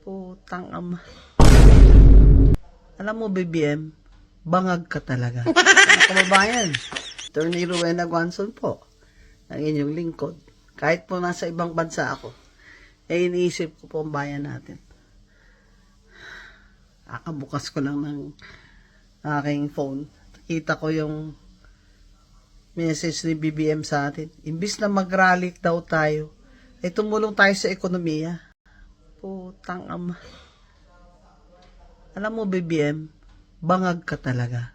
Putang ama. Alam mo, BBM, bangag ka talaga. Mga kababayan, Attorney Rowena Guanson po, ang inyong lingkod. Kahit po nasa ibang bansa ako, eh iniisip ko po ang bayan natin. Akabukas ko lang ng aking phone. Kita ko yung message ni BBM sa atin. Imbis na mag-rally daw tayo, ay tumulong tayo sa ekonomiya. Putang ama. Alam mo, BBM, bangag ka talaga.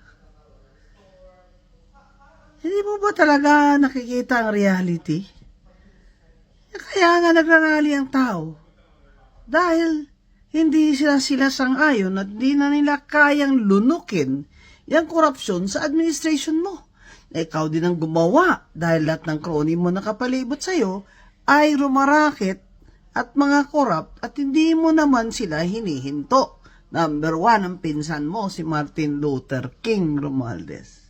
Hindi mo ba talaga nakikita ang reality? Kaya nga nagrarally ang tao. Dahil hindi sila sila sang-ayon at di na nila kayang lunukin yung korupsyon sa administration mo. Na ikaw din ang gumawa dahil lahat ng crony mo nakapalibot sa'yo ay rumarakit at mga korap at hindi mo naman sila hinihinto. Number one, ang pinsan mo, si Martin Luther King Romualdez.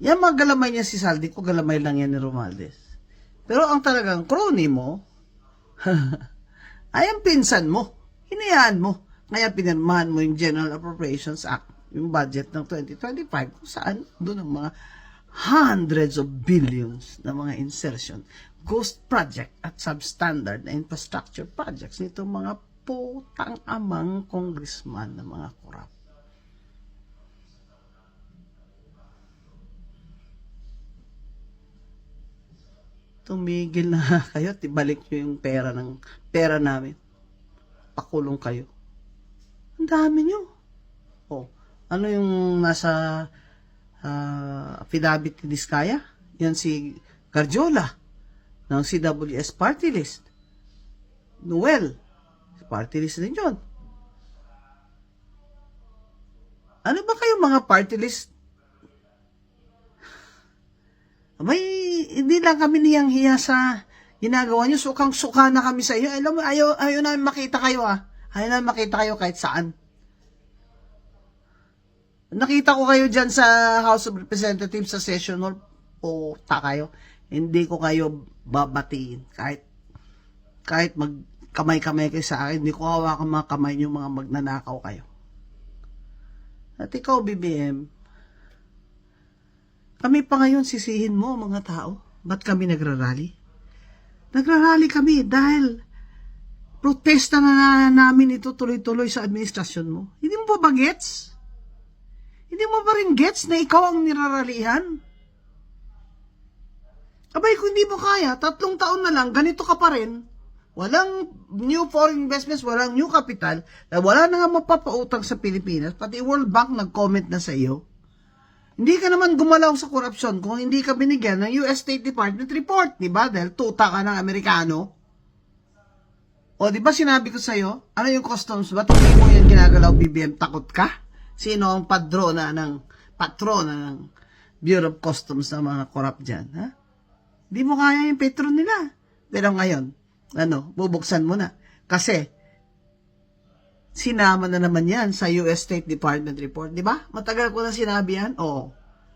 Yan mga galamay niya si Saldi ko, galamay lang yan ni Romualdez. Pero ang talagang crony mo, ay ang pinsan mo. Hinayaan mo. Kaya pinirmahan mo yung General Appropriations Act, yung budget ng 2025, kung saan doon ang mga hundreds of billions na mga insertion, ghost project at substandard na infrastructure projects nitong mga putang amang congressman na mga korap. Tumigil na kayo at ibalik nyo yung pera ng pera namin. Pakulong kayo. Ang dami nyo. Oh, ano yung nasa uh, affidavit ni Diskaya? Yan si Garjola ng CWS party list. Noel, party list din yun. Ano ba kayo mga party list? Abay, hindi lang kami niyang hiya sa ginagawa niyo. Sukang suka na kami sa iyo. Alam mo, ayaw, ayaw namin makita kayo ah. Ayaw namin makita kayo kahit saan. Nakita ko kayo dyan sa House of Representatives sa session hall. O, ta kayo. Hindi ko kayo babatiin. Kahit, kahit magkamay-kamay kayo sa akin, hindi ko hawakan mga kamay niyo mga magnanakaw kayo. At ikaw, BBM, kami pa ngayon sisihin mo, mga tao. Ba't kami nagrarally? Nagrarally kami dahil protesta na, na namin ito tuloy-tuloy sa administrasyon mo. Hindi mo ba ba gets? Hindi mo ba rin gets na ikaw ang niraralihan? Abay, kung hindi mo kaya, tatlong taon na lang, ganito ka pa rin. Walang new foreign investments, walang new capital, na wala na nga mapapautang sa Pilipinas, pati World Bank nag-comment na sa iyo. Hindi ka naman gumalaw sa korupsyon kung hindi ka binigyan ng US State Department report, di ba? Dahil tuta ka ng Amerikano. O, di ba sinabi ko sa'yo, ano yung customs? Ba't hindi mo yan ginagalaw, BBM? Takot ka? Sino ang padrona ng, patrona ng Bureau of Customs ng mga korap dyan, ha? Di mo kaya yung petron nila. Pero ngayon, ano, bubuksan mo na. Kasi, sinama na naman yan sa US State Department report, di ba? Matagal ko na sinabi yan. Oo.